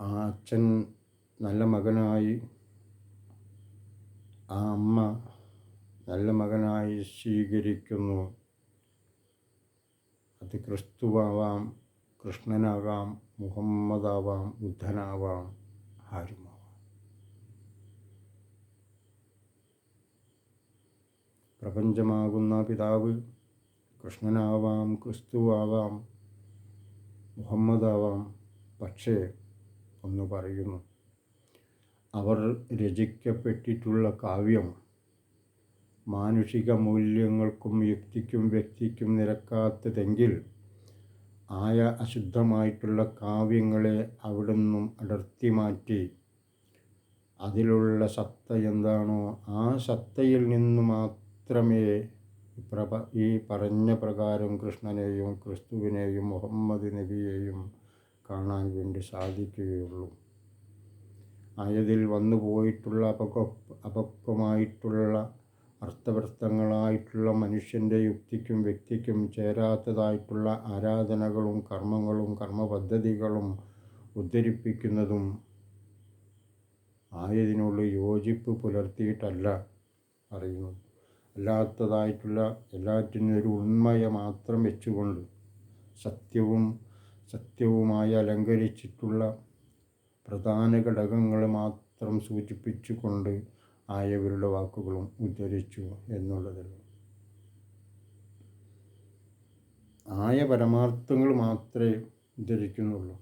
ആ അച്ഛൻ നല്ല മകനായി ആ അമ്മ നല്ല മകനായി സ്വീകരിക്കുന്നു. അത് ക്രിസ്തുവാവാം കൃഷ്ണനാകാം മുഹമ്മദാവാം ബുദ്ധനാവാം ആരുമാവാം. പ്രപഞ്ചമാകുന്ന പിതാവ് കൃഷ്ണനാവാം ക്രിസ്തുവാവാം മുഹമ്മദാവാം. പക്ഷേ ഒന്ന് പറയുന്നു. അവർ രചിക്കപ്പെട്ടിട്ടുള്ള കാവ്യം മാനുഷിക മൂല്യങ്ങൾക്കും യുക്തിക്കും വ്യക്തിക്കും നിരക്കാത്തതെങ്കിൽ ആയ അശുദ്ധമായിട്ടുള്ള കാവ്യങ്ങളെ അവിടുന്നും അടർത്തി മാറ്റി അതിലുള്ള സത്ത എന്താണോ ആ സത്തയിൽ നിന്ന് മാത്രമേ പ്രഭ ഈ പറഞ്ഞ പ്രകാരം കൃഷ്ണനെയും ക്രിസ്തുവിനെയും മുഹമ്മദ് നബിയെയും കാണാൻ വേണ്ടി സാധിക്കുകയുള്ളൂ. ആയതിൽ വന്നു പോയിട്ടുള്ള അപക അപക്വമായിട്ടുള്ള അർത്ഥവൃത്തങ്ങളായിട്ടുള്ള മനുഷ്യന്റെ യുക്തിക്കും വ്യക്തിക്കും ചേരാത്തതായിട്ടുള്ള ആരാധനകളും കർമ്മങ്ങളും കർമ്മപദ്ധതികളും ഉദ്ധരിപ്പിക്കുന്നതും ആയതിനോട് യോജിപ്പ് പുലർത്തിയിട്ടല്ല പറയുന്നത്. അല്ലാത്തതായിട്ടുള്ള എല്ലാറ്റിനും ഒരു ഉണ്മയെ മാത്രം വെച്ചുകൊണ്ട് സത്യവും സത്യവുമായി അലങ്കരിച്ചിട്ടുള്ള പ്രധാന ഘടകങ്ങൾ മാത്രം സൂചിപ്പിച്ചുകൊണ്ട് ആയവരുടെ വാക്കുകളും ഉദ്ധരിച്ചു എന്നുള്ളതല്ല ആയ പരമാർത്ഥങ്ങൾ മാത്രമേ ഉദ്ധരിക്കുന്നുള്ളൂ.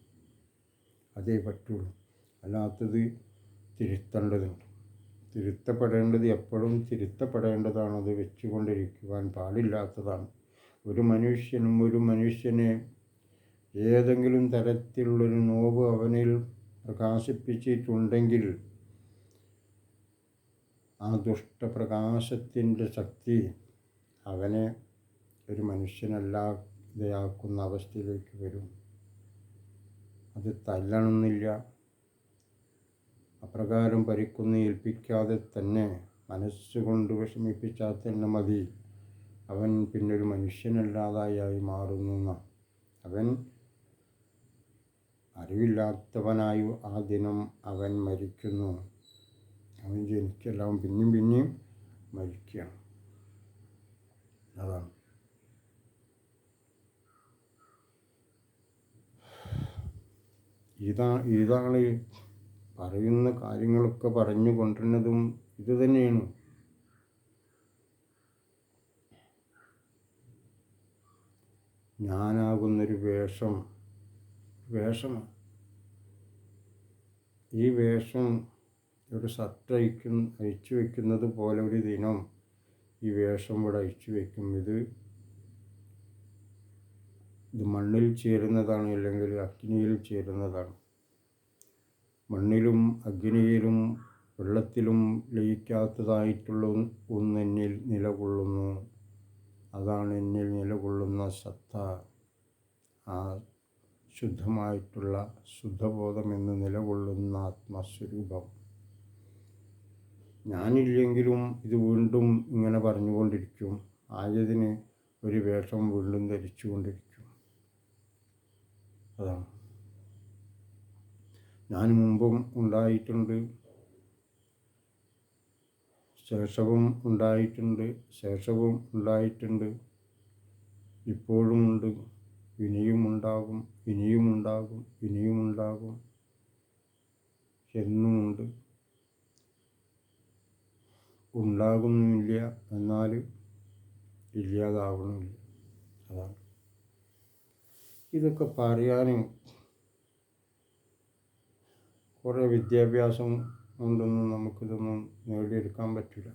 അതേ പറ്റുള്ളൂ. അല്ലാത്തത് തിരുത്തേണ്ടതുണ്ട്. തിരുത്തപ്പെടേണ്ടത് എപ്പോഴും തിരുത്തപ്പെടേണ്ടതാണ്. അത് വെച്ചുകൊണ്ടിരിക്കുവാൻ പാടില്ലാത്തതാണ്. ഒരു മനുഷ്യനും ഒരു മനുഷ്യനെ ഏതെങ്കിലും തരത്തിലുള്ളൊരു നോവ് അവനിൽ പ്രകാശിപ്പിച്ചിട്ടുണ്ടെങ്കിൽ ആ ദുഷ്ടപ്രകാശത്തിന്റെ ശക്തി അവനെ ഒരു മനുഷ്യനല്ലാതെയാക്കുന്ന അവസ്ഥയിലേക്ക് വരും. അത് തല്ലണമെന്നില്ല. അപ്രകാരം പരിക്കൊന്ന് ഏൽപ്പിക്കാതെ തന്നെ മനസ്സുകൊണ്ട് വിഷമിപ്പിച്ചാൽ തന്നെ മതി. അവൻ പിന്നൊരു മനുഷ്യനല്ലാതായി മാറുന്നു അവൻ അറിവില്ലാത്തവനായി ആ ദിനം അവൻ മരിക്കുന്നു. അവൻ ജനിക്കല്ല അവൻ പിന്നെയും പിന്നെയും മരിക്കുകയാണ്. അതാണ്. ഇതാ ഇതാണ് പറയുന്ന കാര്യങ്ങളൊക്കെ പറഞ്ഞു കൊണ്ടിരുന്നതും ഇത് തന്നെയാണ്. ഞാനാകുന്നൊരു വേഷം വേഷമാണ് ഈ വേഷം ഒരു ഷർട്ട് അയക്കുന്ന അയച്ചു വയ്ക്കുന്നത് പോലെ ഒരു ദിനം ഈ വേഷം ഇവിടെ അയച്ചു വയ്ക്കും ഇത് ഇത് മണ്ണിൽ ചേരുന്നതാണ് അല്ലെങ്കിൽ അഗ്നിയിൽ ചേരുന്നതാണ്. മണ്ണിലും അഗ്നിയിലും വെള്ളത്തിലും ലയിക്കാത്തതായിട്ടുള്ള ഒന്നെന്നിൽ നിലകൊള്ളുന്നു. അതാണ് എന്നിൽ നിലകൊള്ളുന്ന സത്ത. ആ ശുദ്ധമായിട്ടുള്ള ശുദ്ധബോധമെന്ന് നിലകൊള്ളുന്ന ആത്മസ്വരൂപം. ഞാനില്ലെങ്കിലും ഇത് വീണ്ടും ഇങ്ങനെ പറഞ്ഞുകൊണ്ടിരിക്കും. ആയതിന് ഒരു വേഷം വീണ്ടും ധരിച്ചുകൊണ്ടിരിക്കും. അതാണ്. ഞാൻ മുമ്പും ഉണ്ടായിട്ടുണ്ട്. ശേഷവും ഉണ്ടായിട്ടുണ്ട്. ശേഷവും ഉണ്ടായിട്ടുണ്ട്. ഇപ്പോഴുമുണ്ട്. ഇനിയും ഉണ്ടാകും ഇനിയും ഉണ്ടാകും ഇനിയും ഉണ്ടാകും എന്നുമുണ്ട്. ഉണ്ടാകുന്നുമില്ല എന്നാൽ ഇല്ലാതാവണമില്ല. അതാണ്. ഇതൊക്കെ പറയാനും കുറേ വിദ്യാഭ്യാസം കൊണ്ടൊന്നും നമുക്കിതൊന്നും നേടിയെടുക്കാൻ പറ്റില്ല.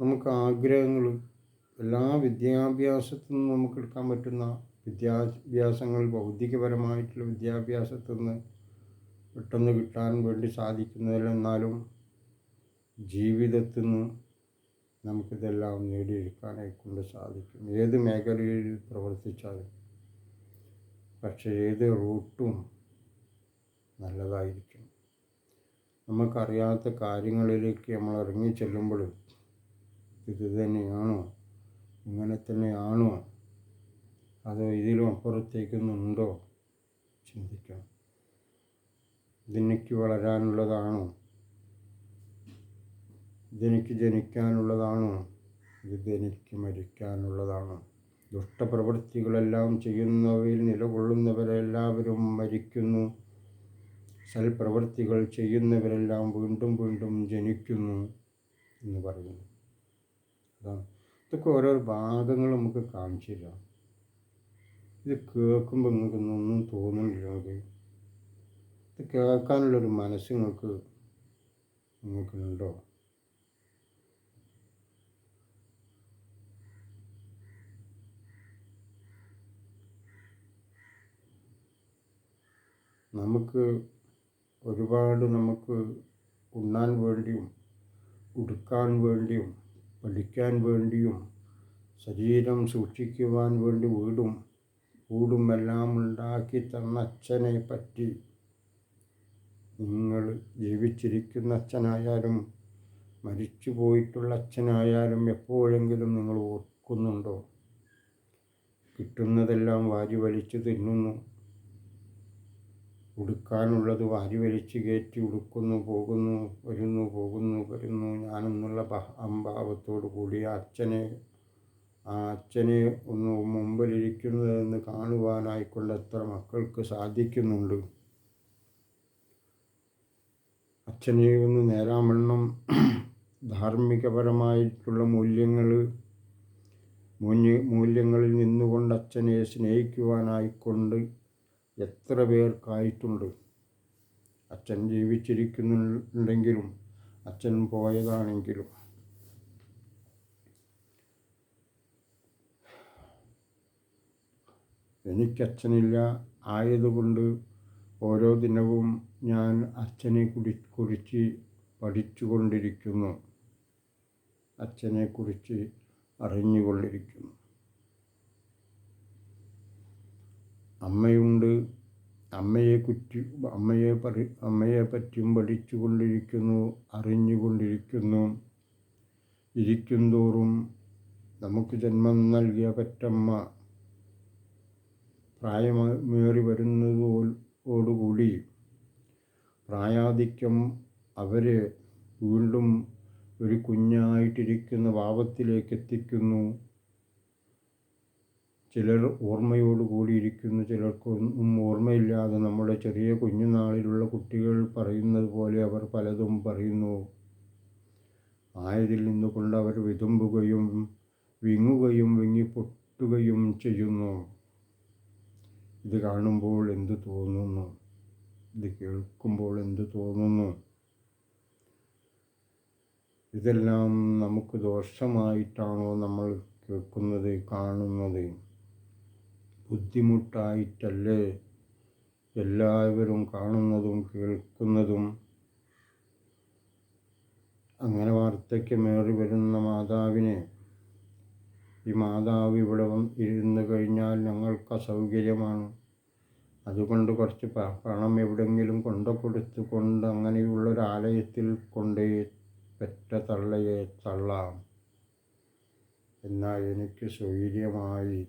നമുക്ക് ആഗ്രഹങ്ങൾ എല്ലാ വിദ്യാഭ്യാസത്തിൽ നിന്നും നമുക്ക് എടുക്കാൻ പറ്റുന്ന വിദ്യാഭ്യാസങ്ങൾ ഭൗതികപരമായിട്ടുള്ള വിദ്യാഭ്യാസത്തിൽ നിന്ന് പെട്ടെന്ന് കിട്ടാൻ വേണ്ടി സാധിക്കുന്നതിൽ എന്നാലും ജീവിതത്തിൽ നിന്ന് നമുക്കിതെല്ലാം നേടിയെടുക്കാനായി കൊണ്ട് സാധിക്കും. ഏത് മേഖലയിൽ പ്രവർത്തിച്ചാലും പക്ഷേ ഏത് റൂട്ടും നല്ലതായിരിക്കും. നമുക്കറിയാത്ത കാര്യങ്ങളിലേക്ക് നമ്മൾ ഇറങ്ങി ചെല്ലുമ്പോൾ ഇത് തന്നെയാണോ ഇങ്ങനെ തന്നെയാണോ? അതോ ഇതിലും അപ്പുറത്തേക്കൊന്നുണ്ടോ ചിന്തിക്കണം ഇതെനിക്ക് വളരാനുള്ളതാണോ? ഇതെനിക്ക് ജനിക്കാനുള്ളതാണോ? ഇത് ജനിക്ക് മരിക്കാനുള്ളതാണോ? ദുഷ്ടപ്രവൃത്തികളെല്ലാം ചെയ്യുന്നവയിൽ നിലകൊള്ളുന്നവരെല്ലാവരും മരിക്കുന്നു. സൽപ്രവൃത്തികൾ ചെയ്യുന്നവരെല്ലാം വീണ്ടും വീണ്ടും ജനിക്കുന്നു എന്ന് പറയുന്നു. അതാണ്. ഇതൊക്കെ ഓരോ ഭാഗങ്ങൾ നമുക്ക് കാണിച്ചു തരാം. ഇത് കേൾക്കുമ്പോൾ നിങ്ങൾക്ക് ഒന്നും തോന്നുന്നില്ല. നിങ്ങൾക്ക് ഇത് കേൾക്കാനുള്ളൊരു മനസ്സ് നിങ്ങൾക്ക് നിങ്ങൾക്കുണ്ടോ? നമുക്ക് ഒരുപാട് നമുക്ക് ഉണ്ണാൻ വേണ്ടിയും ഉടുക്കാൻ വേണ്ടിയും പഠിക്കാൻ വേണ്ടിയും ശരീരം സൂക്ഷിക്കുവാൻ വേണ്ടി വീടും കൂടും എല്ലാം ഉണ്ടാക്കി തന്ന അച്ഛനെ പറ്റി നിങ്ങൾ ജീവിച്ചിരിക്കുന്ന അച്ഛനായാലും മരിച്ചു പോയിട്ടുള്ള അച്ഛനായാലും എപ്പോഴെങ്കിലും നിങ്ങൾ ഓർക്കുന്നുണ്ടോ? കിട്ടുന്നതെല്ലാം വാരി വലിച്ചു തിന്നുന്നു. ഉടുക്കാനുള്ളത് വാരി വലിച്ച് കയറ്റി ഉടുക്കുന്നു പോകുന്നു വരുന്നു പോകുന്നു വരുന്നു. ഞാനെന്നുള്ള അഹംഭാവത്തോടു കൂടി അച്ഛനെ ആ അച്ഛനെ ഒന്ന് മുമ്പിലിരിക്കുന്നതെന്ന് കാണുവാനായിക്കൊണ്ട് എത്ര മക്കൾക്ക് സാധിക്കുന്നുണ്ട്. അച്ഛനെ ഒന്ന് നേരാമണ്ണം ധാർമ്മികപരമായിട്ടുള്ള മൂല്യങ്ങൾ മൂല്യങ്ങളിൽ നിന്നുകൊണ്ട് അച്ഛനെ സ്നേഹിക്കുവാനായിക്കൊണ്ട് എത്ര പേർക്കായിട്ടുണ്ട്. അച്ഛൻ ജീവിച്ചിരിക്കുന്നുണ്ടെങ്കിലും അച്ഛൻ പോയതാണെങ്കിലും എനിക്കച്ഛനില്ല ആയതുകൊണ്ട് ഓരോ ദിനവും ഞാൻ അച്ഛനെ കുറി കുറിച്ച് പഠിച്ചുകൊണ്ടിരിക്കുന്നു. അച്ഛനെക്കുറിച്ച് അറിഞ്ഞുകൊണ്ടിരിക്കുന്നു. അമ്മയുണ്ട്. അമ്മയെ കുറ്റി അമ്മയെ പറി അമ്മയെ പറ്റിയും പഠിച്ചുകൊണ്ടിരിക്കുന്നു അറിഞ്ഞുകൊണ്ടിരിക്കുന്നു. ഇരിക്കുന്തോറും നമുക്ക് ജന്മം നൽകിയ പറ്റമ്മ പ്രായമേറി വരുന്നതോടുകൂടി പ്രായാധിക്യം അവരെ വീണ്ടും ഒരു കുഞ്ഞായിട്ടിരിക്കുന്ന ഭാവത്തിലേക്ക് എത്തിക്കുന്നു ചിലർ ഓർമ്മയോട് കൂടിയിരിക്കുന്നു ചിലർക്കൊന്നും ഓർമ്മയില്ലാതെ നമ്മുടെ ചെറിയ കുഞ്ഞുനാളിലുള്ള കുട്ടികൾ പറയുന്നത് പോലെ അവർ പലതും പറയുന്നു. ആയതിൽ നിന്നുകൊണ്ട് അവർ വിതുമ്പുകയും വിങ്ങുകയും വിങ്ങിപ്പൊട്ടുകയും ചെയ്യുന്നു. ഇത് കാണുമ്പോൾ എന്ത് തോന്നുന്നു? ഇത് കേൾക്കുമ്പോൾ എന്ത് തോന്നുന്നു? ഇതെല്ലാം നമുക്ക് ദോഷമായിട്ടാണോ നമ്മൾ കേൾക്കുന്നത് കാണുന്നത്? ബുദ്ധിമുട്ടായിട്ടല്ലേ എല്ലാവരും കാണുന്നതും കേൾക്കുന്നതും? അങ്ങനെ വാർദ്ധക്യമേറി വരുന്ന മാതാവിനെ ഈ മാതാവ് ഇവിടെ ഇരുന്ന് കഴിഞ്ഞാൽ ഞങ്ങൾക്ക് അസൗകര്യമാണ്. അതുകൊണ്ട് കുറച്ച് പണം എവിടെയെങ്കിലും കൊണ്ടു കൊടുത്തുകൊണ്ട് അങ്ങനെയുള്ളൊരാലയത്തിൽ കൊണ്ടേ പെറ്റ തള്ളയെ തള്ളാം. എന്നാൽ എനിക്ക് സ്വൈര്യമായി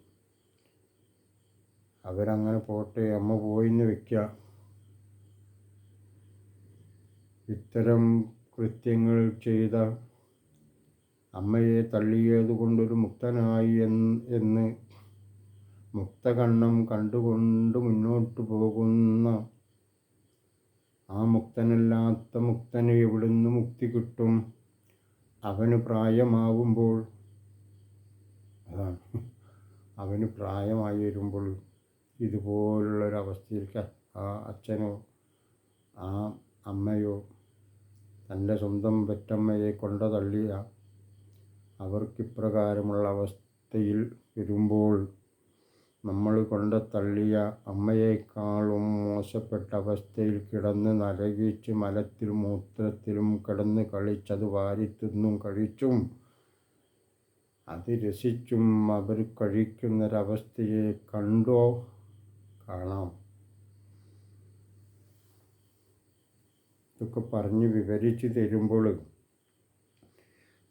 അവരങ്ങനെ പോട്ടെ അമ്മ പോയിന്ന് വെക്കുക ഇത്തരം കൃത്യങ്ങൾ ചെയ്ത അമ്മയെ തള്ളിയത് കൊണ്ടൊരു മുക്തനായി എന്ന് മുക്തകണ്ണം കണ്ടുകൊണ്ട് മുന്നോട്ട് പോകുന്ന ആ മുക്തനല്ലാത്ത മുക്തന് എവിടുന്ന് മുക്തി കിട്ടും? അവന് പ്രായമാവുമ്പോൾ അതാണ്. അവന് പ്രായമായി വരുമ്പോൾ ഇതുപോലുള്ളൊരവസ്ഥയിലേക്ക് ആ അച്ഛനോ ആ അമ്മയോ തന്റെ സ്വന്തം പെറ്റമ്മയെ കൊണ്ട തള്ളിയ അവർക്കിപ്രകാരമുള്ള അവസ്ഥയിൽ വരുമ്പോൾ നമ്മൾ കൊണ്ട് തള്ളിയ അമ്മയേക്കാളും മോശപ്പെട്ട അവസ്ഥയിൽ കിടന്ന് നരകിച്ച് മലത്തിലും മൂത്രത്തിലും കിടന്ന് കളിച്ചത് വാരിത്തിന്നും കഴിച്ചും അത് രസിച്ചും അവർ കഴിക്കുന്നൊരവസ്ഥയെ കണ്ടോ? കാണാം. ഇതൊക്കെ പറഞ്ഞ് വിവരിച്ച് തരുമ്പോൾ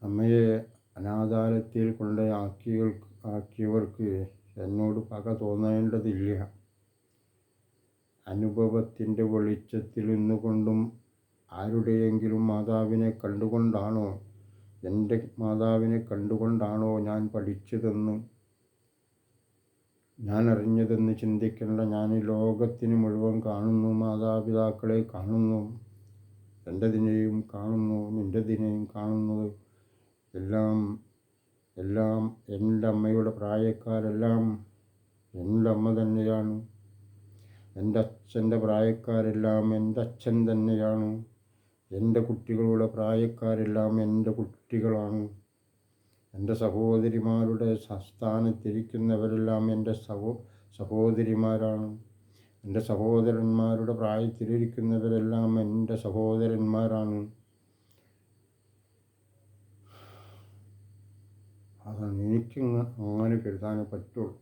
അമ്മയെ അനാഥാലയത്തിൽ കൊണ്ട് ആക്കിയ ആക്കിയവർക്ക് എന്നോട് പക തോന്നേണ്ടതില്ല. അനുഭവത്തിന്റെ വെളിച്ചത്തിൽ നിന്നുകൊണ്ടും ആരുടെയെങ്കിലും മാതാവിനെ കണ്ടുകൊണ്ടാണോ എന്റെ മാതാവിനെ കണ്ടുകൊണ്ടാണോ ഞാൻ പഠിച്ചതെന്ന് ഞാൻ അറിഞ്ഞതെന്ന് ചിന്തിക്കേണ്ട ഞാൻ ലോകത്തിന് മുഴുവൻ കാണുന്നു മാതാപിതാക്കളെ കാണുന്നു എന്റെതിനെയും കാണുന്നു നിന്റെതിനെയും കാണുന്നത് എല്ലാം എല്ലാം എന്റെ അമ്മയുടെ പ്രായക്കാരെല്ലാം എന്റെ അമ്മ തന്നെയാണ്. എന്റെ അച്ഛന്റെ പ്രായക്കാരെല്ലാം എന്റെ അച്ഛൻ തന്നെയാണ്. എന്റെ കുട്ടികളുടെ പ്രായക്കാരെല്ലാം എന്റെ കുട്ടികളാണ്. എന്റെ സഹോദരിമാരുടെ സ്ഥാനത്തിരിക്കുന്നവരെല്ലാം എന്റെ സഹോ സഹോദരിമാരാണ്. എന്റെ സഹോദരന്മാരുടെ പ്രായത്തിലിരിക്കുന്നവരെല്ലാം എന്റെ സഹോദരന്മാരാണ്. എനിക്കങ്ങ് അങ്ങനെ കരുതാനേ പറ്റുള്ളൂ.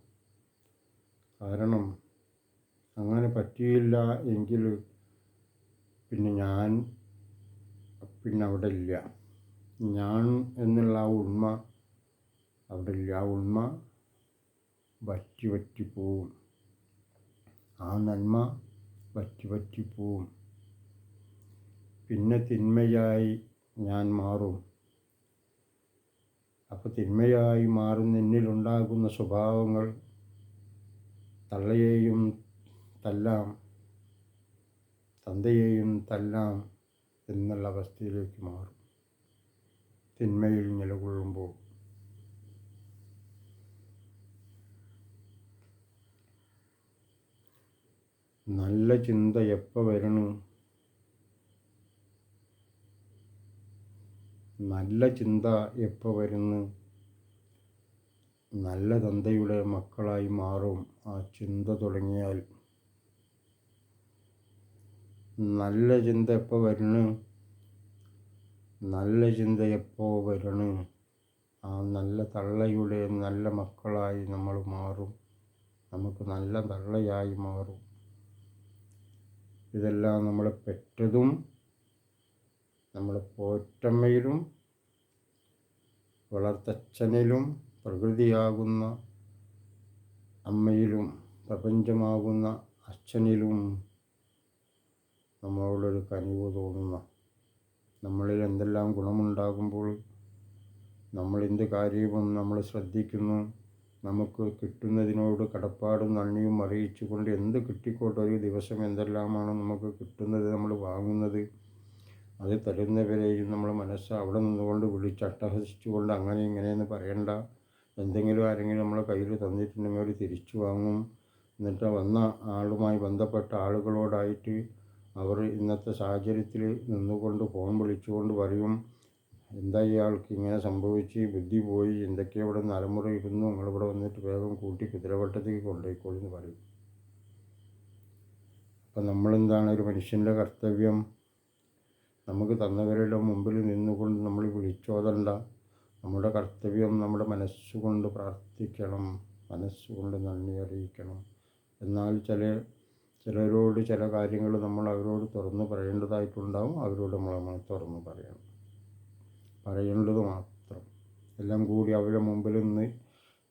കാരണം അങ്ങനെ പറ്റിയില്ല എങ്കിൽ പിന്നെ ഞാൻ പിന്നെ അവിടെ ഇല്ല. ഞാൻ എന്നുള്ള ആ ഉണ്മ അവിടെ ഇല്ല. ആ ഉണ്മ വറ്റി വറ്റി പോവും. ആ നന്മ വറ്റി വറ്റി പോവും. പിന്നെ തിന്മയായി ഞാൻ മാറും. അപ്പോൾ തിന്മയായി മാറുന്ന എന്നിലുണ്ടാകുന്ന സ്വഭാവങ്ങൾ തള്ളയെയും തല്ലാം തന്തയെയും തല്ലാം എന്നുള്ള അവസ്ഥയിലേക്ക് മാറും. തിന്മയിൽ നിലകൊള്ളുമ്പോൾ. നല്ല ചിന്ത എപ്പോൾ വരണു? നല്ല ചിന്ത എപ്പോൾ വരുന്നു? നല്ല തന്തയുടെ മക്കളായി മാറും. ആ ചിന്ത തുടങ്ങിയാൽ നല്ല ചിന്ത എപ്പോൾ വരണു നല്ല ചിന്ത എപ്പോൾ വരണു ആ നല്ല തള്ളയുടെ നല്ല മക്കളായി നമ്മൾ മാറും. നമുക്ക് നല്ല തള്ളയായി മാറും. ഇതെല്ലാം നമ്മളെ പെറ്റതും നമ്മളെ പോറ്റമ്മയിലും വളർത്തച്ഛനിലും പ്രകൃതിയാകുന്ന അമ്മയിലും പ്രപഞ്ചമാകുന്ന അച്ഛനിലും നമ്മളോടൊരു കനിവ് തോന്നുന്ന നമ്മളിൽ എന്തെല്ലാം ഗുണമുണ്ടാകുമ്പോൾ നമ്മൾ എന്ത് കാര്യവും നമ്മൾ ശ്രദ്ധിക്കുന്നു നമുക്ക് കിട്ടുന്നതിനോട് കടപ്പാടും നന്ദിയും അറിയിച്ചുകൊണ്ട് എന്ത് കിട്ടിക്കോട്ടെ ഒരു ദിവസം എന്തെല്ലാമാണ് നമുക്ക് കിട്ടുന്നത് നമ്മൾ വാങ്ങുന്നത്. അത് തരുന്നവരെയും നമ്മൾ മനസ്സ്. അവിടെ നിന്നുകൊണ്ട് വിളിച്ച് അട്ടഹസിച്ചുകൊണ്ട് അങ്ങനെ ഇങ്ങനെയെന്ന് പറയണ്ട. എന്തെങ്കിലും ആരെങ്കിലും നമ്മളെ കയ്യിൽ തന്നിട്ടുണ്ടെങ്കിൽ അവർ തിരിച്ചു വാങ്ങും. എന്നിട്ട് വന്ന ആളുമായി ബന്ധപ്പെട്ട ആളുകളോടായിട്ട് അവർ ഇന്നത്തെ സാഹചര്യത്തിൽ നിന്നുകൊണ്ട് ഫോൺ വിളിച്ചുകൊണ്ട് പറയും. എന്താ ഇയാൾക്ക് ഇങ്ങനെ സംഭവിച്ച്? ബുദ്ധി പോയി. എന്തൊക്കെ ഇവിടെ നലമുറ ഇരുന്നു? നിങ്ങളിവിടെ വന്നിട്ട് വേഗം കൂട്ടി കുതിരവട്ടത്തേക്ക് കൊണ്ടുപോയിക്കോളൂ എന്ന് പറയും. അപ്പം നമ്മളെന്താണ്? ഒരു മനുഷ്യന്റെ കർത്തവ്യം. നമുക്ക് തന്നവരുടെ മുമ്പിൽ നിന്നുകൊണ്ട് നമ്മൾ വിളിച്ചോതണ്ട. നമ്മുടെ കർത്തവ്യം നമ്മുടെ മനസ്സുകൊണ്ട് പ്രാർത്ഥിക്കണം. മനസ്സുകൊണ്ട് നന്ദി അറിയിക്കണം. എന്നാൽ ചില ചിലരോട് ചില കാര്യങ്ങൾ നമ്മൾ അവരോട് തുറന്നു പറയേണ്ടതായിട്ടുണ്ടാവും. അവരോട് നമ്മൾ തുറന്നു പറയണം. പറയേണ്ടത് മാത്രം. എല്ലാം കൂടി അവരുടെ മുമ്പിൽ നിന്ന്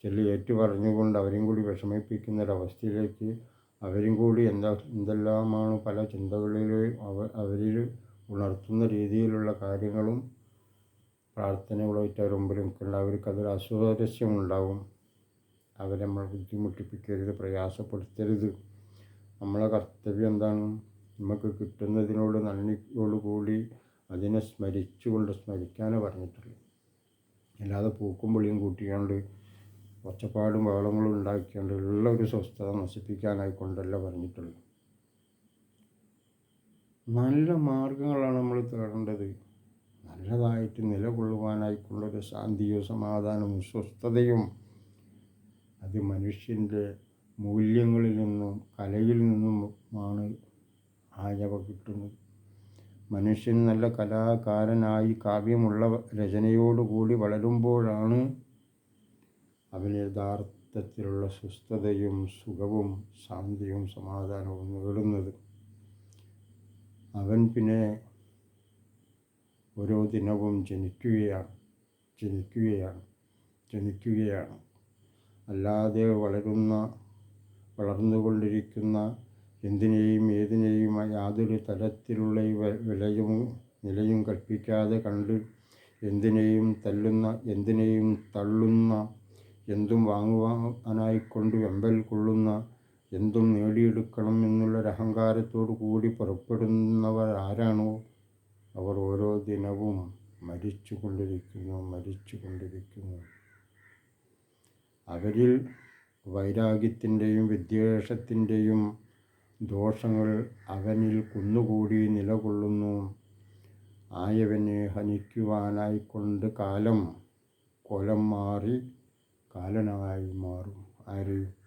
ചെല്ലി ഏറ്റു പറഞ്ഞുകൊണ്ട് അവരെയും കൂടി വിഷമിപ്പിക്കുന്ന ഒരവസ്ഥയിലേക്ക് അവരും കൂടി എന്താ എന്തെല്ലാമാണ് പല ചിന്തകളിലും അവ അവരിൽ ഉണർത്തുന്ന രീതിയിലുള്ള കാര്യങ്ങളും പ്രാർത്ഥനകളായിട്ട് അവർ മുമ്പിൽ നിൽക്കേണ്ട അവർക്ക് അതൊരു അസ്വാരസ്യമുണ്ടാവും. അവരെ നമ്മൾ ബുദ്ധിമുട്ടിപ്പിക്കരുത് പ്രയാസപ്പെടുത്തരുത്. നമ്മളെ കർത്തവ്യം എന്താണ്? നമുക്ക് കിട്ടുന്നതിനോട് നന്ദിയോടുകൂടി അതിനെ സ്മരിച്ചുകൊണ്ട് സ്മരിക്കാനേ പറഞ്ഞിട്ടുള്ളൂ അല്ലാതെ പൂക്കും പുളിയും കൂട്ടിക്കൊണ്ട് ഒച്ചപ്പാടും ബഹളങ്ങളും ഉണ്ടാക്കിക്കൊണ്ട് ഉള്ള ഒരു സ്വസ്ഥത നശിപ്പിക്കാനായിക്കൊണ്ടല്ല പറഞ്ഞിട്ടുള്ളൂ നല്ല മാർഗങ്ങളാണ് നമ്മൾ തേടേണ്ടത്. നല്ലതായിട്ട് നിലകൊള്ളുവാനായിക്കൊള്ളൊരു ശാന്തിയോ സമാധാനവും സ്വസ്ഥതയും അത് മനുഷ്യന്റെ മൂല്യങ്ങളിൽ നിന്നും കലയിൽ നിന്നുമാണ് ആയവ കിട്ടുന്നത്. മനുഷ്യൻ നല്ല കലാകാരനായി കാവ്യമുള്ള രചനയോടുകൂടി വളരുമ്പോഴാണ് അവന് യഥാർത്ഥത്തിലുള്ള സ്വസ്ഥതയും സുഖവും ശാന്തിയും സമാധാനവും നേടുന്നത്. അവൻ പിന്നെ ഓരോ ദിനവും ജനിക്കുകയാണ് ജനിക്കുകയാണ് ജനിക്കുകയാണ്. അല്ലാതെ വളരുന്ന വളർന്നുകൊണ്ടിരിക്കുന്ന എന്തിനേയും ഏതിനേയും യാതൊരു തരത്തിലുള്ള വിലയും നിലയും കൽപ്പിക്കാതെ കണ്ട് എന്തിനേയും തല്ലുന്ന എന്തിനേയും തള്ളുന്ന എന്തും വാങ്ങുവാനായിക്കൊണ്ട് വെമ്പൽ കൊള്ളുന്ന എന്തും നേടിയെടുക്കണം എന്നുള്ള അഹങ്കാരത്തോടു കൂടി പുറപ്പെടുന്നവർ ആരാണോ അവർ ഓരോ ദിനവും മരിച്ചു കൊണ്ടിരിക്കുന്നു മരിച്ചു കൊണ്ടിരിക്കുന്നു അവരിൽ വൈരാഗ്യത്തിന്റെയും വിദ്വേഷത്തിന്റെയും ദോഷങ്ങൾ അവനിൽ കുന്നുകൂടി നിലകൊള്ളുന്നു. ആയവനെ ഹനിക്കുവാനായിക്കൊണ്ട് കാലം കൊലം മാറി കാലനായി മാറും. ആര്?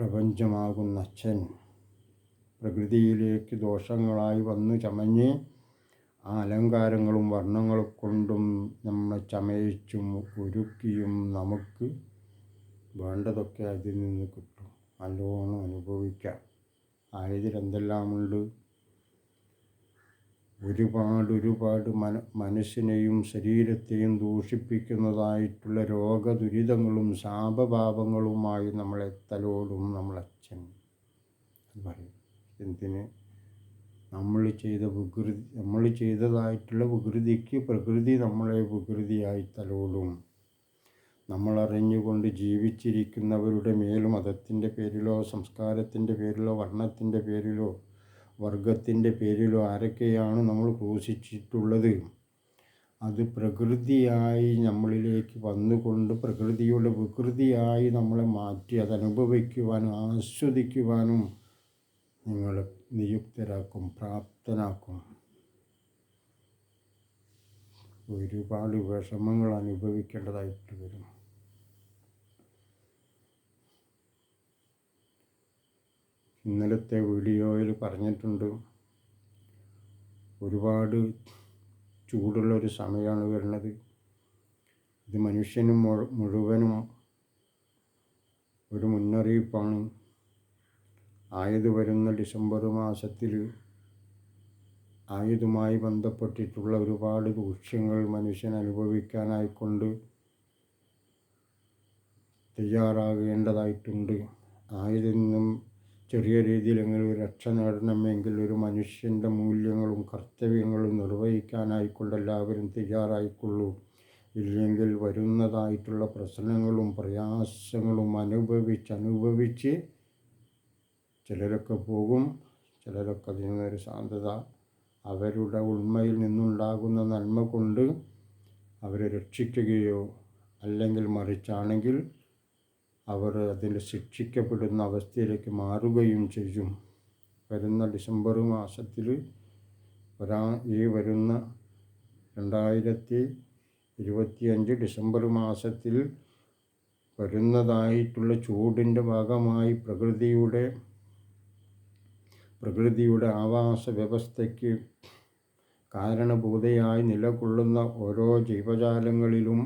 പ്രപഞ്ചമാകുന്ന അച്ഛൻ പ്രകൃതിയിലേക്ക് ദോഷങ്ങളായി വന്നു ചമഞ്ഞ് ആ അലങ്കാരങ്ങളും വർണങ്ങൾ കൊണ്ടും നമ്മളെ ചമയിച്ചും ഒരുക്കിയും നമുക്ക് വേണ്ടതൊക്കെ അതിൽ നിന്ന് കിട്ടും. നല്ലോണം അനുഭവിക്കാം. ആയതിൽ എന്തെല്ലാമുണ്ട്? ഒരുപാട് ഒരുപാട് മന മനസ്സിനെയും ശരീരത്തെയും ദൂഷിപ്പിക്കുന്നതായിട്ടുള്ള രോഗദുരിതങ്ങളും ശാപഭാവങ്ങളുമായി നമ്മളെ തലോടും നമ്മളച്ഛൻ. പറയും. എന്തിന്? നമ്മൾ ചെയ്ത വികൃതി നമ്മൾ ചെയ്തതായിട്ടുള്ള വികൃതിക്ക് പ്രകൃതി നമ്മളെ വികൃതിയായി തലോടും. നമ്മളറിഞ്ഞുകൊണ്ട് ജീവിച്ചിരിക്കുന്നവരുടെ മേലും മതത്തിന്റെ പേരിലോ സംസ്കാരത്തിന്റെ പേരിലോ വർണത്തിന്റെ പേരിലോ വർഗത്തിന്റെ പേരിലോ ആരൊക്കെയാണ് നമ്മൾ ക്രൂശിച്ചിട്ടുള്ളത്? അത് പ്രകൃതിയായി നമ്മളിലേക്ക് വന്നുകൊണ്ട് പ്രകൃതിയുടെ വികൃതിയായി നമ്മളെ മാറ്റി അത് അനുഭവിക്കുവാനും ആസ്വദിക്കുവാനും നിങ്ങൾ നിയുക്തരാക്കും പ്രാപ്തനാക്കും. ഒരുപാട് വിഷമങ്ങൾ അനുഭവിക്കേണ്ടതായിട്ട് വരും. ഇന്നലത്തെ വീഡിയോയിൽ പറഞ്ഞിട്ടുണ്ട്. ഒരുപാട് ചൂടുള്ള ഒരു സമയമാണ് വരുന്നത്. ഇത് മനുഷ്യനും മുഴുവനും ഒരു മുന്നറിയിപ്പാണ്. ആയത് വരുന്ന ഡിസംബർ മാസത്തിൽ ആയതുമായി ബന്ധപ്പെട്ടിട്ടുള്ള ഒരുപാട് ദൂഷ്യങ്ങൾ മനുഷ്യൻ അനുഭവിക്കാനായിക്കൊണ്ട് തയ്യാറാകേണ്ടതായിട്ടുണ്ട്. ആയതിൽ ചെറിയ രീതിയിലെങ്കിലും ഒരു രക്ഷ നേടണമെങ്കിൽ ഒരു മനുഷ്യന്റെ മൂല്യങ്ങളും കർത്തവ്യങ്ങളും നിർവഹിക്കാനായിക്കൊണ്ട് എല്ലാവരും തയ്യാറായിക്കൊള്ളൂ. ഇല്ലെങ്കിൽ വരുന്നതായിട്ടുള്ള പ്രശ്നങ്ങളും പ്രയാസങ്ങളും അനുഭവിച്ച് അനുഭവിച്ച് ചിലരൊക്കെ പോകും. ചിലരൊക്കെ അതിൽ നിന്നൊരു അവരുടെ ഉണ്മയിൽ നിന്നുണ്ടാകുന്ന നന്മ കൊണ്ട് അവരെ രക്ഷിക്കുകയോ അല്ലെങ്കിൽ മറിച്ചാണെങ്കിൽ അവർ അതിൽ ശിക്ഷിക്കപ്പെടുന്ന അവസ്ഥയിലേക്ക് മാറുകയും ചെയ്യും. വരുന്ന ഡിസംബർ മാസത്തിൽ ഒരാ ഈ വരുന്ന രണ്ടായിരത്തി ഇരുപത്തിയഞ്ച് ഡിസംബർ മാസത്തിൽ വരുന്നതായിട്ടുള്ള ചൂടിന്റെ ഭാഗമായി പ്രകൃതിയുടെ പ്രകൃതിയുടെ ആവാസ വ്യവസ്ഥയ്ക്ക് കാരണഭൂതയായി നിലകൊള്ളുന്ന ഓരോ ജീവജാലങ്ങളിലും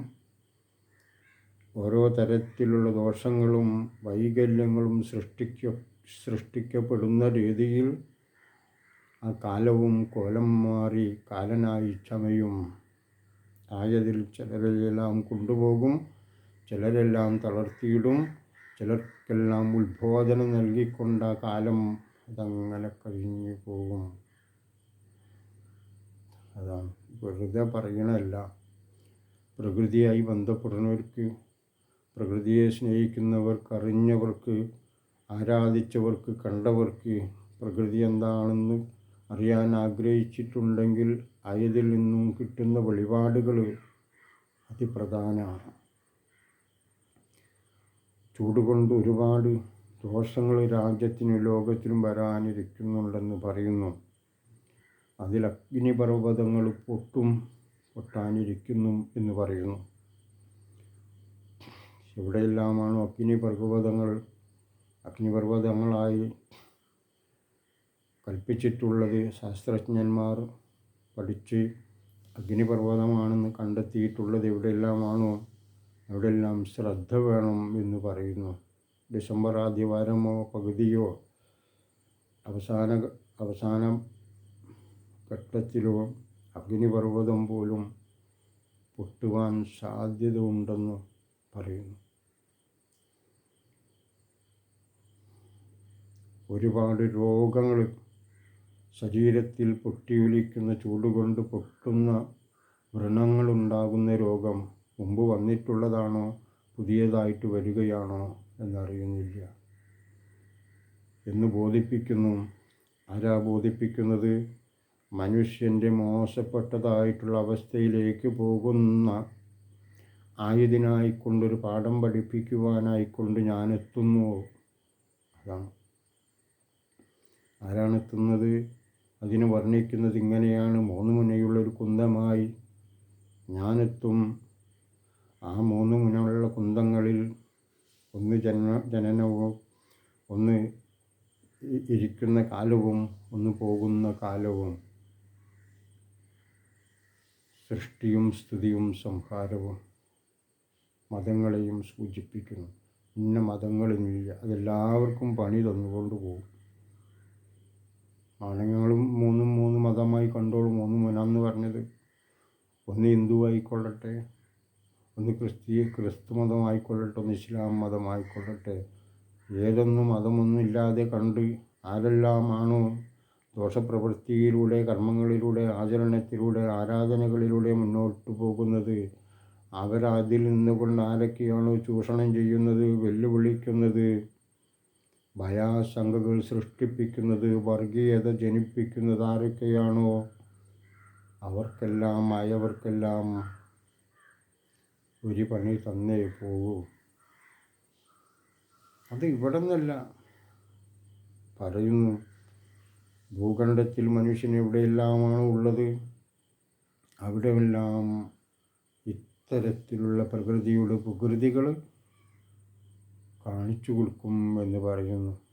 ഓരോ തരത്തിലുള്ള ദോഷങ്ങളും വൈകല്യങ്ങളും സൃഷ്ടിക്ക സൃഷ്ടിക്കപ്പെടുന്ന രീതിയിൽ ആ കാലവും കോലം മാറി കാലനായി ചമയും. ആയതിൽ ചിലരെല്ലാം കൊണ്ടുപോകും ചിലരെല്ലാം തളർത്തിയിടും ചിലർക്കെല്ലാം ഉത്ബോധനം നൽകിക്കൊണ്ട കാലം അതങ്ങനെ കഴിഞ്ഞു പോകും. അതാണ്. വെറുതെ പറയണല്ല പ്രകൃതിയായി ബന്ധപ്പെടുന്നവർക്ക് പ്രകൃതിയെ സ്നേഹിക്കുന്നവർക്ക് അറിഞ്ഞവർക്ക് ആരാധിച്ചവർക്ക് കണ്ടവർക്ക് പ്രകൃതി എന്താണെന്ന് അറിയാൻ ആഗ്രഹിച്ചിട്ടുണ്ടെങ്കിൽ അയതിൽ നിന്നും കിട്ടുന്ന വെളിപാടുകൾ അതിപ്രധാനമാണ്. ചൂടുകൊണ്ട് ഒരുപാട് ദോഷങ്ങൾ രാജ്യത്തിനും ലോകത്തിനും വരാനിരിക്കുന്നുണ്ടെന്ന് പറയുന്നു. അതിൽ അഗ്നിപർവതങ്ങൾ പൊട്ടും പൊട്ടാനിരിക്കുന്നു എന്ന് പറയുന്നു. എവിടെയെല്ലാമാണോ അഗ്നിപർവതങ്ങൾ. അഗ്നിപർവതങ്ങളായി കൽപ്പിച്ചിട്ടുള്ളത് ശാസ്ത്രജ്ഞന്മാർ പഠിച്ച് അഗ്നിപർവതമാണെന്ന് കണ്ടെത്തിയിട്ടുള്ളത് എവിടെയെല്ലാമാണോ അവിടെയെല്ലാം ശ്രദ്ധ വേണം എന്ന് പറയുന്നു. ഡിസംബർ ആദ്യവാരമോ പകുതിയോ അവസാന അവസാന ഘട്ടത്തിലോ അഗ്നിപർവതം പോലും പൊട്ടുവാൻ സാധ്യത ഉണ്ടെന്ന് പറയുന്നു. ഒരുപാട് രോഗങ്ങൾ ശരീരത്തിൽ പൊട്ടിയൊലിക്കുന്ന ചൂടുകൊണ്ട് പൊട്ടുന്ന വ്രണങ്ങളുണ്ടാകുന്ന രോഗം മുമ്പ് വന്നിട്ടുള്ളതാണോ പുതിയതായിട്ട് വരികയാണോ എന്നറിയുന്നില്ല. എന്ന് ബോധിപ്പിക്കുന്നു. ആരാ ബോധിപ്പിക്കുന്നത്? മനുഷ്യന്റെ മോശപ്പെട്ടതായിട്ടുള്ള അവസ്ഥയിലേക്ക് പോകുന്ന ആയതിനായിക്കൊണ്ടൊരു പാഠം പഠിപ്പിക്കുവാനായിക്കൊണ്ട് ഞാനെത്തുന്നു. അതാണ് ആരാണ് എത്തുന്നത്? അതിന് വർണിക്കുന്നത് ഇങ്ങനെയാണ്. മൂന്ന് മുനയുള്ളൊരു കുന്തമായി ഞാനെത്തും ആ മൂന്ന് മുനയുള്ള കുന്തങ്ങളിൽ ഒന്ന് ജന ജനനവും ഒന്ന് ഇരിക്കുന്ന കാലവും ഒന്ന് പോകുന്ന കാലവും സൃഷ്ടിയും സ്തുതിയും സംഹാരവും മതങ്ങളെയും സൂചിപ്പിക്കുന്നു. ഇന്ന മതങ്ങളില്ല. അതെല്ലാവർക്കും പണി തന്നുകൊണ്ട് പോകും. ആണുങ്ങളും മൂന്നും മൂന്ന് മതമായി കണ്ടോളൂ മൂന്ന് മുനാന്ന് പറഞ്ഞത്. ഒന്ന് ഹിന്ദു ആയിക്കൊള്ളട്ടെ ഒന്ന് ക്രിസ്തീയ ക്രിസ്തു മതമായിക്കൊള്ളട്ടെ ഒന്ന് ഇസ്ലാം മതമായിക്കൊള്ളട്ടെ. ഏതൊന്നും മതമൊന്നും ഇല്ലാതെ കണ്ട് ആരെല്ലാമാണോ ദോഷപ്രവൃത്തിയിലൂടെ കർമ്മങ്ങളിലൂടെ ആചരണത്തിലൂടെ ആരാധനകളിലൂടെ മുന്നോട്ട് പോകുന്നത്? അവരതിൽ നിന്നുകൊണ്ട് ആരൊക്കെയാണോ ചൂഷണം ചെയ്യുന്നത് വെല്ലുവിളിക്കുന്നത്? ഭയാശങ്കകൾ സൃഷ്ടിപ്പിക്കുന്നത് വർഗീയത ജനിപ്പിക്കുന്നത് ആരൊക്കെയാണോ? അവർക്കെല്ലാം ആയവർക്കെല്ലാം ഒരു പണി തന്നേ പോകൂ അത് ഇവിടെ നിന്നല്ല പറയുന്നു ഭൂഖണ്ഡത്തിൽ മനുഷ്യൻ എവിടെയെല്ലാമാണോ ഉള്ളത്? അവിടെയെല്ലാം ഇത്തരത്തിലുള്ള പ്രകൃതിയുടെ പ്രകൃതികൾ കാണിച്ചു കൊടുക്കും എന്ന് പറയുന്നു.